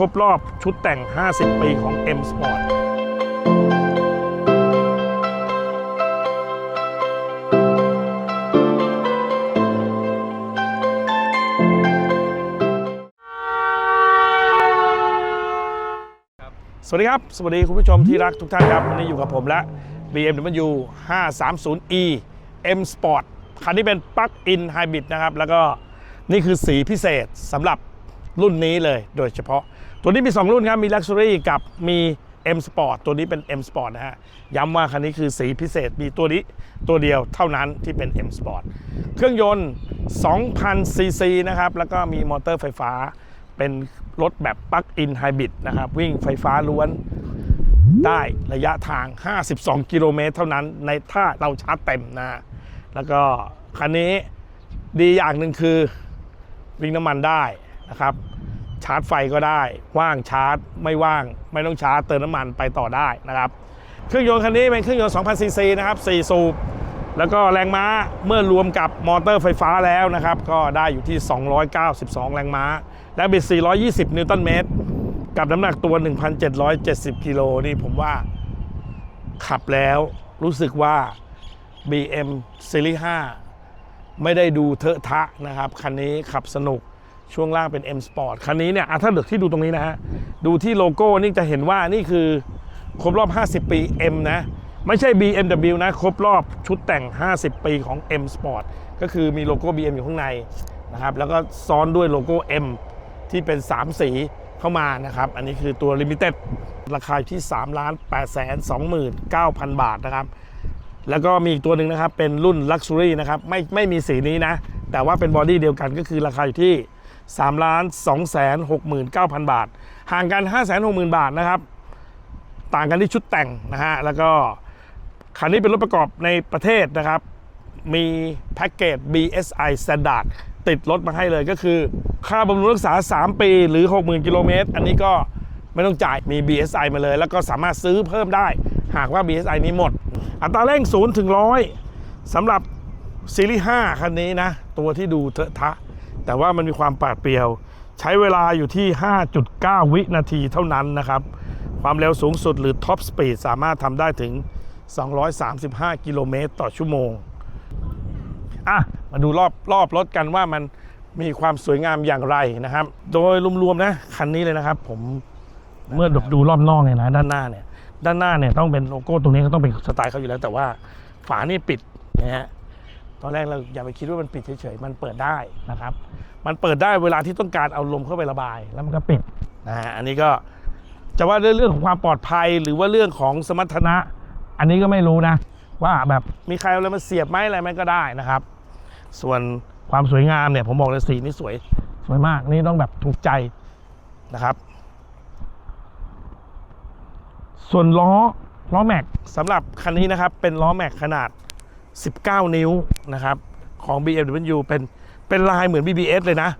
รบรอบชุดแต่ง 50 ปีของ M Sport สวัสดีครับ สวัสดีคุณผู้ชมที่รักทุกท่านครับ วันนี้อยู่กับผมและ BMW 530e M Sport คันนี้เป็น Plug-in Hybrid นะครับ แล้วก็นี่คือสีพิเศษสำหรับ รุ่นนี้เลยโดยเฉพาะ ตัวนี้มี 2 รุ่นครับ มี Luxury กับมี M Sport ตัวนี้เป็น M Sport นะฮะ ย้ำว่าคันนี้คือสีพิเศษมีตัวนี้ตัวเดียวเท่านั้นที่เป็น M Sport เครื่องยนต์ 2,000 ซีซีนะครับ แล้วก็มีมอเตอร์ไฟฟ้า เป็นรถแบบปลั๊กอินไฮบริดนะครับ วิ่งไฟฟ้าล้วนได้ระยะทาง 52 กิโลเมตรเท่านั้น ในถ้าเราชาร์จเต็มนะฮะแล้วก็คันนี้ดีอย่างหนึ่งคือวิ่งน้ำมันได้ นะครับ ชาร์จไฟก็ได้ ว่างชาร์จ ไม่ว่าง ไม่ต้องชาร์จเติมน้ำมันไปต่อได้นะครับ เครื่องยนต์คันนี้เป็นเครื่องยนต์2,000ซีซีนะครับ4สูบแล้วก็แรงม้าเมื่อรวมกับมอเตอร์ไฟฟ้าแล้วนะครับ ก็ได้อยู่ที่ 292 แรงม้า และบิด 420 นิวตันเมตร กับน้ำหนักตัว 1,770 กิโลนี่ผมว่าขับแล้วรู้สึกว่า BM Series 5 ไม่ได้ดูเทอะทะนะครับ คันนี้ขับสนุก ช่วงล่างเป็น M Sport คันนี้เนี่ยถ้าเดือที่ดูตรงนี้นะฮะ ดูที่โลโก้นี่จะเห็นว่านี่คือครบรอบ 50 ปี M นะ ไม่ใช่ BMW นะ ครบรอบชุดแต่ง 50 ปีของ M Sport ก็คือมีโลโก้ BM อยู่ข้างในนะครับ แล้วก็ซ้อนด้วยโลโก้ M ที่เป็น 3 สีเข้ามานะครับ อันนี้คือตัว Limited ราคาอยู่ที่ 3 ล้าน8แสน29,000 บาทนะครับ แล้วก็มีอีกตัวหนึ่งนะครับ เป็นรุ่น Luxury นะครับ ไม่ไม่มีสีนี้นะ แต่ว่าเป็นบอดี้เดียวกันก็คือราคาอยู่ที่ 3ล้าน2แสน69,000 บาท ห่างกัน 5 6 0 0 0 0 บาทนะครับ ต่างกันที่ชุดแต่งนะฮะ แล้วก็คันนี้เป็นรถประกอบในประเทศนะครับ มีแพ็กเกจ BSI Standard ติดรถมาให้เลยก็คือ ค่าบำรุงรักษา 3 ปีหรือ 60,000 กิโลเมตร อันนี้ก็ไม่ต้องจ่ายมี BSI มาเลย แล้วก็สามารถซื้อเพิ่มได้ หากว่า BSI นี้หมด อัตราเร่ง0ถึง100สำหรับซีรีส์5คันนี้นะ ตัวที่ดูเถอะทะ แต่ว่ามันมีความปาดเปรียว ใช้เวลาอยู่ที่ 5.9 วินาทีเท่านั้นนะครับ ความเร็วสูงสุดหรือท็อปสปีดสามารถทำได้ถึง 235 กิโลเมตรต่อชั่วโมงอะมาดูรอบรอบรถกันว่ามันมีความสวยงามอย่างไรนะครับ โดยรวมๆนะคันนี้เลยนะครับ ผมเมื่อดูรอบนอกเนี่ยนะด้านหน้าเนี่ย ด้านหน้าเนี่ยต้องเป็นโลโก้ตรงนี้ก็ต้องเป็นสไตล์เขาอยู่แล้ว แต่ว่าฝานี่ปิดนะฮะ ตอนแรกเราอย่าไปคิดว่ามันปิดเฉยๆ มันเปิดได้นะครับ มันเปิดได้เวลาที่ต้องการเอาลมเข้าไประบาย แล้วมันก็ปิดนะฮะ อันนี้ก็จะว่าเรื่องของความปลอดภัยหรือว่าเรื่องของสมรรถนะ อันนี้ก็ไม่รู้นะ ว่าแบบมีใครเอาอะไรมาเสียบไหมอะไรไหมก็ได้นะครับ ส่วนความสวยงามเนี่ยผมบอกเลยสีนี่สวยสวยมากนี่ต้องแบบถูกใจนะครับ ส่วนล้อล้อแม็กสำหรับคันนี้นะครับเป็นล้อแม็กขนาด 19 นิ้วนะครับของ BMW เป็นเป็นลายเหมือน BBS เลยนะ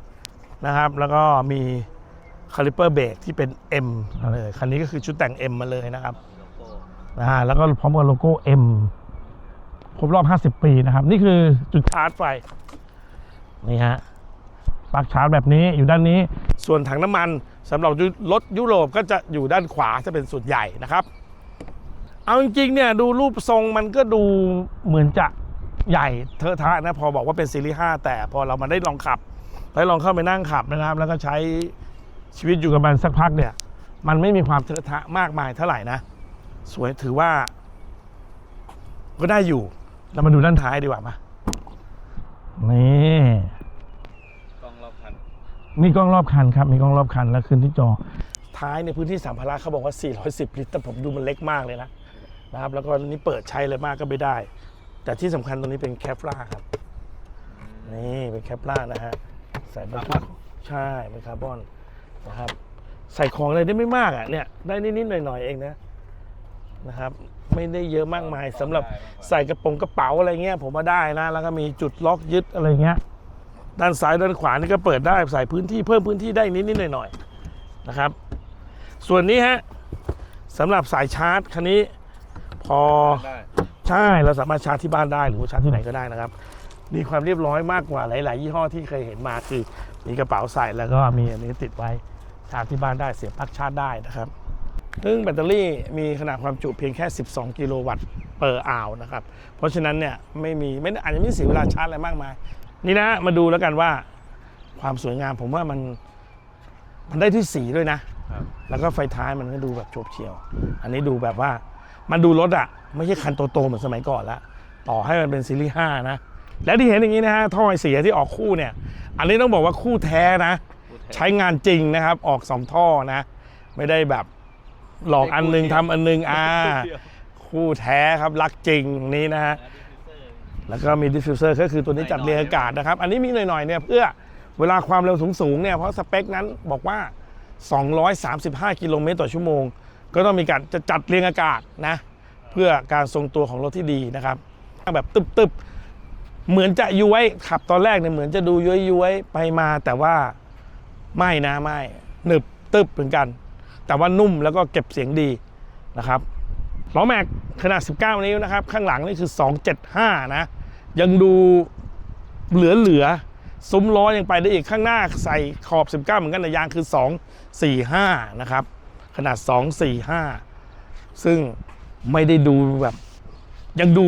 นะครับ แล้วก็มีคาลิเปอร์เบรกที่เป็น M เลยคันนี้ก็คือชุดแต่ง M มาเลยนะครับนะฮะแล้วก็พร้อมกับโลโก้ M ครบรอบ 50 ปีนะครับ นี่คือจุดชาร์จไฟนี่ฮะปลั๊กชาร์จแบบนี้อยู่ด้านนี้ ส่วนถังน้ำมันสำหรับรถยุโรปก็จะอยู่ด้านขวาจะเป็นส่วนใหญ่นะครับ เอาจริงๆเนี่ยดูรูปทรงมันก็ดูเหมือนจะใหญ่เทอะทะนะพอบอกว่าเป็นซีรีส์5แต่พอเรามาได้ลองขับได้ลองเข้าไปนั่งขับนะครับ แล้วก็ใช้ชีวิตอยู่กับมันสักพักเนี่ย มันไม่มีความเทอะทะมากมายเท่าไหร่นะ สวยถือว่า ก็ได้อยู่ เรามาดูด้านท้ายดีกว่ามานี่กล้องรอบคันมีกล้องรอบคันครับมีกล้องรอบคันแล้วขึ้นที่จอท้ายในพื้นที่สัมภาระเขาบอกว่า 410 ลิตรแต่ผมดูมันเล็กมากเลยนะ นะครับแล้วก็นี่เปิดใช้เลยมากก็ไม่ได้ แต่ที่สำคัญตรงนี้เป็นแคปล่าครับ นี่เป็นแคปล่านะฮะใส่บรรทุกใช่เป็นคาร์บอนนะครับ ใส่ของอะไรได้ไม่มากอะเนี่ยได้นิดๆหน่อยๆเองนะนะครับ ไม่ได้เยอะมากมายสำหรับใส่กระโปรงกระเป๋าอะไรเงี้ยผมว่าได้นะ แล้วก็มีจุดล็อกยึดอะไรเงี้ย ด้านซ้ายด้านขวานี่ก็เปิดได้ใส่พื้นที่เพิ่มพื้นที่ได้นิดๆหน่อยๆนะครับ ส่วนนี้ฮะสำหรับสายชาร์จคันนี้ พอได้ใช่เราสามารถชาร์จที่บ้านได้หรือว่าชาร์จที่ไหนก็ได้นะครับ มีความเรียบร้อยมากกว่าหลาย ๆ ยี่ห้อที่เคยเห็นมาคือ มีกระเป๋าใส่แล้วก็มีอันนี้ติดไว้ชาร์จที่บ้านได้เสียบปลั๊กชาร์จได้นะครับซึ่งแบตเตอรี่มีขนาดความจุเพียงแค่ 12 กิโลวัตต์เปอร์อาวนะครับ เพราะฉะนั้นเนี่ยไม่มีไม่อาจจะไม่เสียเวลาชาร์จอะไรมากมาย นี่นะมาดูแล้วกันว่าความสวยงามผมว่ามันมันได้ที่สีด้วยนะครับแล้วก็ไฟท้ายมันก็ดูแบบโฉบเฉี่ยว อันนี้ดูแบบว่า มันดูรถอะไม่ใช่คันโตๆเหมือนสมัยก่อนละต่อให้มันเป็นซีรีส์5นะ และที่เห็นอย่างนี้นะฮะท่อไอเสียที่ออกคู่เนี่ย อันนี้ต้องบอกว่าคู่แท้นะพูดแทนใช้งานจริงนะครับ ออกสองท่อนะ ไม่ได้แบบหลอกอันหนึงทำอันหนึงอ่าเดียวคู่แท้ครับรักจริงนี้นะฮะนะดิฟฟิวเซอร์แล้วก็มีดิฟฟิวเซอร์ก็คือตัวนี้จัดเรียงอากาศนะครับ อันนี้มีหน่อยๆเนี่ยเพื่อเวลาความเร็วสูงๆเนี่ยเพราะสเปคนั้นบอกว่า 235 กิโลเมตรต่อชั่วโมง ก็ต้องมีการจะจัดเรียงอากาศนะเพื่อการทรงตัวของรถที่ดีนะครับแบบตึบๆเหมือนจะย้วยขับตอนแรกเนี่ยเหมือนจะดูย้วยๆไปมาแต่ว่าไม่นะไม่หนึบตึบเหมือนกัน แต่ว่านุ่มแล้วก็เก็บเสียงดีนะครับล้อแม็กขนาด 19 นิ้วนะครับ ข้างหลังนี่คือ 275 นะ ยังดูเหลือๆซุ้มล้อยังไปได้อีกข้างหน้าใส่ขอบ 19 เหมือนกันแต่ยางคือ 245 นะครับ ขนาด 245 ซึ่งไม่ได้ดูแบบ ยังดู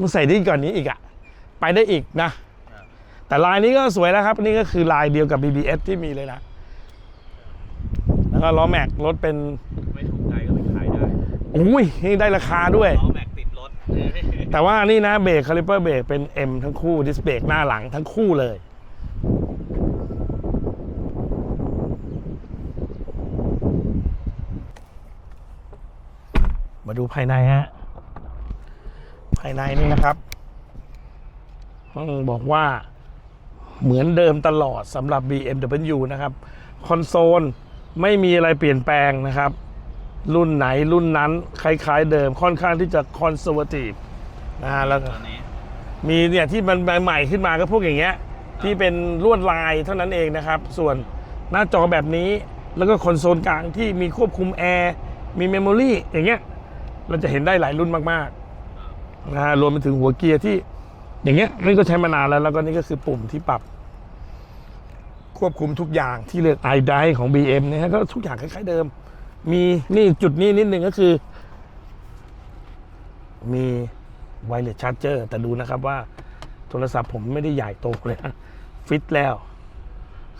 มันใส่ได้กว่านนี้อีกอะไปได้อีกนะ แต่ลายนี้ก็สวยแล้วครับ นี่ก็คือลายเดียวกับ BBS ที่มีเลยนะ แล้วก็ล้อแม็กรถเป็นไม่ถูกใจก็ไปขายได้อุ้ยนี่ได้ราคาด้วย ล้อแม็กติดรถ แต่ว่านี่นะเบรกคาลิเปอร์เบรกเป็น M ทั้งคู่ดิสเบรกหน้าหลังทั้งคู่เลย มาดูภายในฮะ ภายในนี่นะครับต้องบอกว่าเหมือนเดิมตลอดสำหรับ BMW นะครับ คอนโซลไม่มีอะไรเปลี่ยนแปลงนะครับ รุ่นไหนรุ่นนั้น คล้ายๆเดิมค่อนข้างที่จะคอนเซอร์วทีฟนะฮะแล้วก็ตัวนี้มีเนี่ยที่มันใหม่ๆขึ้นมาก็พวกอย่างเงี้ย ที่เป็นลวดลายเท่านั้นเองนะครับ ส่วนหน้าจอแบบนี้แล้วก็คอนโซลกลางที่มีควบคุมแอร์มีเมมโมรีอย่างเงี้ย เราจะเห็นได้หลายรุ่นมากๆนะฮะรวมไปถึงหัวเกียร์ที่ อย่างเงี้ยนี่ก็ใช้มานานแล้ว แล้วก็นี่ก็คือปุ่มที่ปรับ ควบคุมทุกอย่างที่เรียกไอไดของ BM เนี่ยฮะก็ทุกอย่างคล้ายๆเดิม มีนี่จุดนี้นิดนึงก็คือ มีไวเลสชาร์จเจอร์แต่ดูนะครับว่าโทรศัพท์ผมไม่ได้ใหญ่โตเลยนะฟิตแล้ว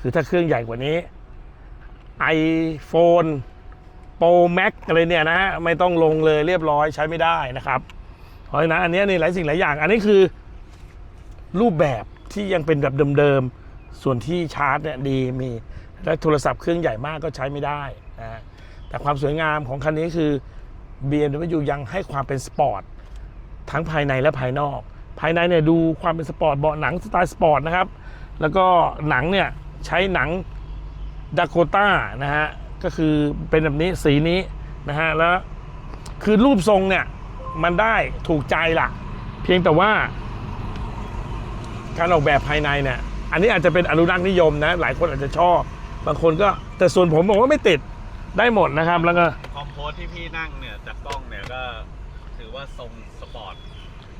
คือถ้าเครื่องใหญ่กว่านี้ iPhone Pro Max อะไรเนี่ยนะฮะไม่ต้องลงเลยเรียบร้อยใช้ไม่ได้นะครับ เพราะฉะนั้นอันนี้นี่หลายสิ่งหลายอย่าง อันนี้คือ รูปแบบที่ยังเป็นแบบเดิมๆ ส่วนที่ชาร์จเนี่ยดีมีและโทรศัพท์เครื่องใหญ่มากก็ใช้ไม่ได้นะแต่ความสวยงามของคันนี้คือ BMW ยังให้ความเป็นสปอร์ตทั้งภายในและภายนอก ภายในเนี่ยดูความเป็นสปอร์ตเบาะหนังสไตล์สปอร์ตนะครับ แล้วก็หนังเนี่ยใช้หนังด a โ o ต้านะฮะ ก็คือเป็นแบบนี้สีนี้นะฮะแล้วคือรูปทรงเนี่ยมันได้ถูกใจล่ะเพียงแต่ว่า การออกแบบภายในเนี่ยอันนี้อาจจะเป็นอนุรักษ์นิยมนะ หลายคนอาจจะชอบ บางคนก็แต่ส่วนผมบอกว่าไม่ติดได้หมดนะครับ แล้วก็คอมโพสที่พี่นั่งเนี่ยจากกล้องเนี่ยก็ถือว่าทรงสปอร์ต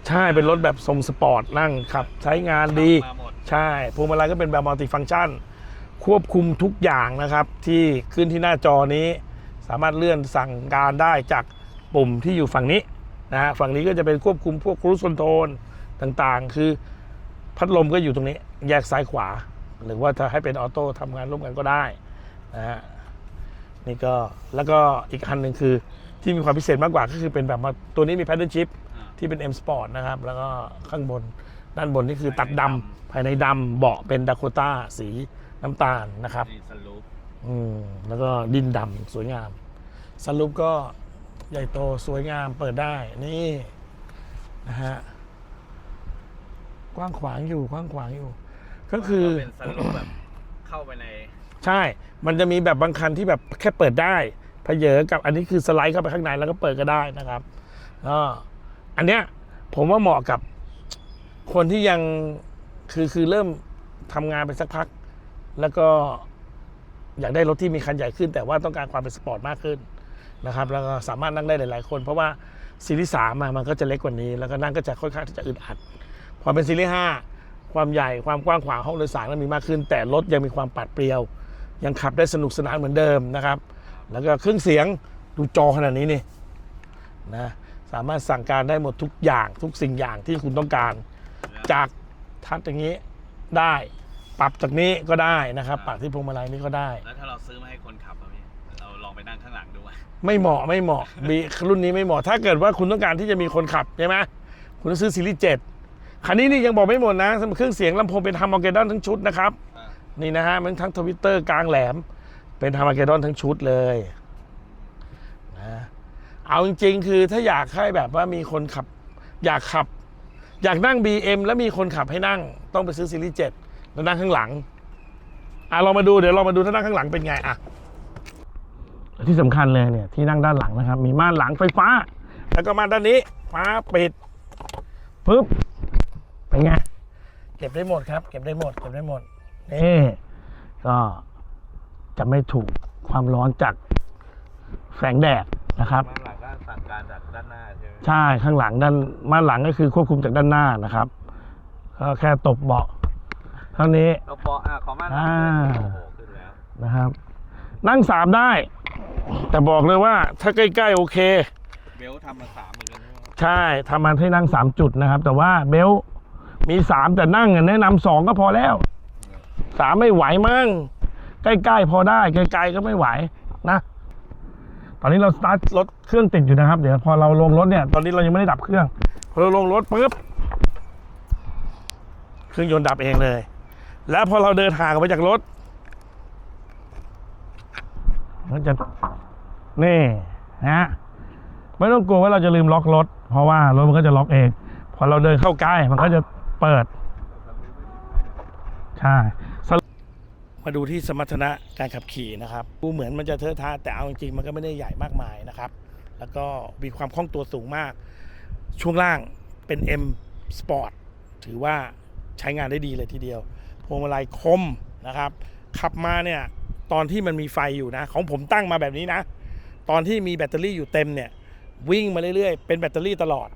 ใช่เป็นรถแบบทรงสปอร์ตนั่งขับ ใช้งานดี มาหมด ใช่พวงมาลัยก็เป็นแบบมัลติฟัง c t ชัน ควบคุมทุกอย่างนะครับ ที่ขึ้นที่หน้าจอนี้ สามารถเลื่อนสั่งการได้จากปุ่มที่อยู่ฝั่งนี้นะฮะฝั่งนี้ก็จะเป็นควบคุมพวกครู i คอนโทรลต่างๆ คือพัดลมก็อยู่ตรงนี้ แยกซ้ายขวา หรือว่าถ้าให้เป็นออโต้ทำงานร่วมกันก็ได้นะฮะนี่ก็แล้วก็อีกคันหนึ่งคือที่มีความพิเศษมากกว่าก็คือเป็นแบบมาตัวนี้มี paddle shift ที่เป็น M Sport นะครับ แล้วก็ข้างบนด้านบนนี่คือตัดดำภายในดำเบาะเป็นด a โ o ต้าสี น้ำตาลนะครับนี่สลูปอืมแล้วก็ดินดำสวยงาม สรุปก็ใหญ่โตสวยงามเปิดได้นี่นะฮะกว้างขวางอยู่กว้างขวางอยู่ ก็คือเป็นสลูปแบบเข้าไปใน ใช่ มันจะมีแบบบางคันที่แบบแค่เปิดได้เพเยอกับอันนี้คือสไลด์เข้าไปข้างในแล้วก็เปิดก็ได้นะครับก็อันเนี้ยผมว่าเหมาะกับคนที่ยังคือคือเริ่มทำงานไปสักพัก แล้วก็อยากได้รถที่มีคันใหญ่ขึ้น แต่ว่าต้องการความเป็นสปอร์ตมากขึ้นนะครับแล้วก็สามารถนั่งได้หลาย ๆ คน เพราะว่าซีรีส์สามมันก็จะเล็กกว่านี้ แล้วก็นั่งก็จะค่อนข้างที่จะอึดอัดพอเป็นซีรีส์ห้าความใหญ่ความกว้างขวางห้องโดยสารมันมีมากขึ้น แต่รถยังมีความปัดเปรียว ยังขับได้สนุกสนานเหมือนเดิมนะครับ แล้วก็เครื่องเสียงดูจอขนาดนี้นี่นะสามารถสั่งการได้หมดทุกอย่างทุกสิ่งอย่างที่คุณต้องการ จากทัชอย่างนี้ได้ ปรับจากนี้ก็ได้นะครับ ปรับที่พวงมาลัยนี้ก็ได้ แล้วถ้าเราซื้อมาให้คนขับอะพี่เราลองไปนั่งข้างหลังดูไหมไม่เหมาะไม่เหมาะบีรุ่นนี้ไม่เหมาะ ถ้าเกิดว่าคุณต้องการที่จะมีคนขับใช่ไหมคุณต้องซื้อซีรีส์7คันนี้นี่ยังบอกไม่หมดนะเครื่องเสียงลำโพงเป็นฮาร์ม g เกดอนทั้งชุดนะครับอ่านี่นะฮะมันทั้งทวิตเตอร์กลางแหลม เป็นฮาร์ม g เกดอนทั้งชุดเลยนะเอาจริงๆ คือถ้าอยากให้แบบว่ามีคนขับ อยากขับ อยากนั่ง BM แล้วมีคนขับให้นั่ง ต้องไปซื้อซีรีส์7แล้วนั่งข้างหลังอะเรามาดูเดี๋ยวเรามาดูถ้านั่งข้างหลังเป็นไงอะที่สำคัญเลยเนี่ยที่นั่งด้านหลังนะครับ มีม่านหลังไฟฟ้า แล้วก็ม่านด้านนี้ฟ้าปิดปึ๊บเป็นไงเก็บได้หมดครับ เก็บได้หมดเก็บได้หมดนี่ก็จะไม่ถูกความร้อนจากแสงแดดนะครับข้างหลังก็สั่งการจากด้านหน้าใช่ไหมใช่ข้างหลังด้านม่านหลังก็คือควบคุมจากด้านหน้านะครับก็แค่ตบเบาะ เท่านี้เราปออะขอมาหน่อยอ่า โอ้โหขึ้นแล้วนะครับ นั่งสามได้ แต่บอกเลยว่าถ้าใกล้ๆโอเค เบลทำมาสามเหมือนกันใช่ไหมใช่ทำมันให้นั่ง3จุดนะครับ แต่ว่าเบลต์มี3แต่นั่งอะแนะนำสองก็พอแล้ว3ไม่ไหวมั้งใกล้ๆพอได้ไกลๆก็ไม่ไหวนะ ตอนนี้เราสตาร์ทรถเครื่องติดอยู่นะครับ เดี๋ยวพอเราลงรถเนี่ย ตอนนี้เรายังไม่ได้ดับเครื่องพอเราลงรถปุ๊บเครื่องยนต์ดับเองเลย แล้วพอเราเดินห่างออกไปจากรถมันจะนี่นะไม่ต้องกลัวว่าเราจะลืมล็อกรถ เพราะว่ารถมันก็จะล็อกเอง พอเราเดินเข้าใกล้มันก็จะเปิด ใช่สรุปมาดูที่สมรรถนะการขับขี่นะครับดูเหมือนมันจะเทอะทะแต่เอาจริงๆมันก็ไม่ได้ใหญ่มากมายนะครับ แล้วก็มีความคล่องตัวสูงมาก ช่วงล่างเป็น M Sport ถือว่าใช้งานได้ดีเลยทีเดียว พวงมาลัยคมนะครับ ขับมาเนี่ยตอนที่มันมีไฟอยู่นะ ของผมตั้งมาแบบนี้นะ ตอนที่มีแบตเตอรี่อยู่เต็มเนี่ย วิ่งมาเรื่อยๆ เป็นแบตเตอรี่ตลอด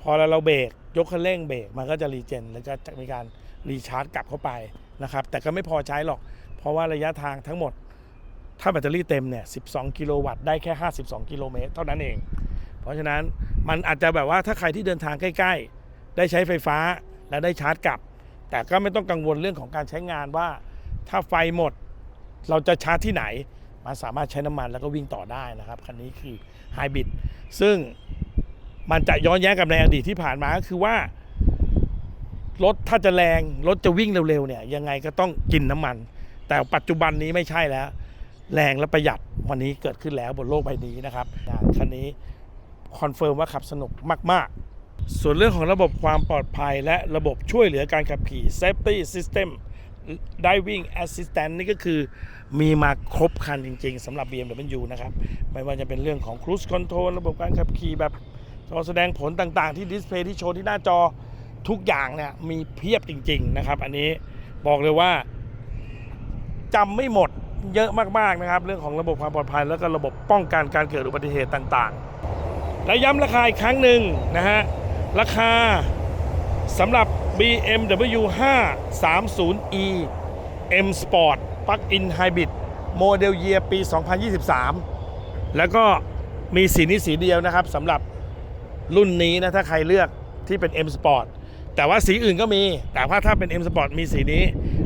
พอเราเบรกยกคันเร่งเบรกมันก็จะรีเจนแล้วก็จะมีการรีชาร์จกลับเข้าไปนะครับ แต่ก็ไม่พอใช้หรอก เพราะว่าระยะทางทั้งหมด ถ้าแบตเตอรี่เต็มเนี่ย 12 กิโลวัตต์ได้แค่ 52 กิโลเมตรเท่านั้นเอง เพราะฉะนั้นมันอาจจะแบบว่าถ้าใครที่เดินทางใกล้ ๆ ได้ใช้ไฟฟ้าและได้ชาร์จกลับ แต่ก็ไม่ต้องกังวลเรื่องของการใช้งานว่า ถ้าไฟหมดเราจะชาร์จที่ไหน มันสามารถใช้น้ำมันแล้วก็วิ่งต่อได้นะครับ คันนี้คือไฮบริดซึ่งมันจะย้อนแย้งกับในอดีตที่ผ่านมาก็คือว่า รถถ้าจะแรงรถจะวิ่งเร็วๆเนี่ยยังไงก็ต้องกินน้ำมัน แต่ปัจจุบันนี้ไม่ใช่แล้ว แรงและประหยัดวันนี้เกิดขึ้นแล้วบนโลกใบนี้นะครับคันนี้คอนเฟิร์มว่าขับสนุกมาก ๆ ส่วนเรื่องของระบบความปลอดภัยและระบบช่วยเหลือการขับขี่ Safety System Driving Assistant นี่ก็คือมีมาครบคันจริง ๆสำหรับ BMW นะครับ ไม่ว่าจะเป็นเรื่องของ Cruise Control ระบบการขับขี่แบบจอแสดงผลต่างๆ ที่ดิสเพย์ที่โชว์ที่หน้าจอทุกอย่างเนี่ยมีเพียบจริง ๆ นะครับ อันนี้บอกเลยว่าจำไม่หมดเยอะมากๆนะครับ เรื่องของระบบความปลอดภัย แล้วก็ระบบป้องกันการเกิดอุบัติเหตุต่างๆและย้ำราคาอีกครั้งหนึ่งนะฮะ ราคาสำหรับ BMW 530e M Sport Plug-in Hybrid โมเดลเยียปี 2023 แล้วก็มีสีนี้สีเดียวนะครับสำหรับรุ่นนี้นะถ้าใครเลือกที่เป็น M Sport แต่ว่าสีอื่นก็มี แต่ว่าถ้าเป็น M Sport มีสีนี้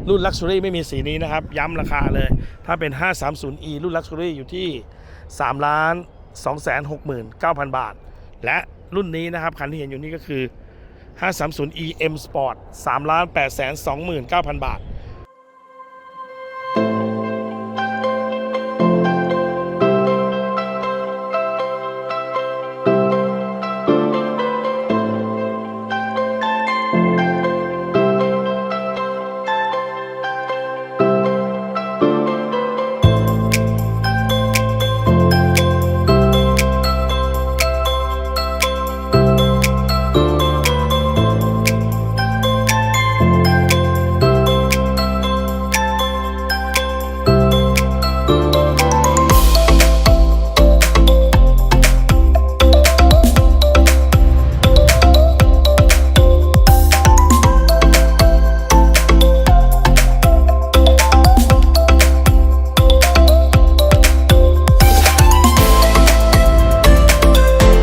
รุ่น Luxury ไม่มีสีนี้นะครับ ย้ำราคาเลย ถ้าเป็น 530e รุ่น Luxury อยู่ที่3ล้าน269,000 บาท และ รุ่นนี้นะครับ คันที่เห็นอยู่นี่ก็คือ 530e M Sport 3ล้าน829,000 บาท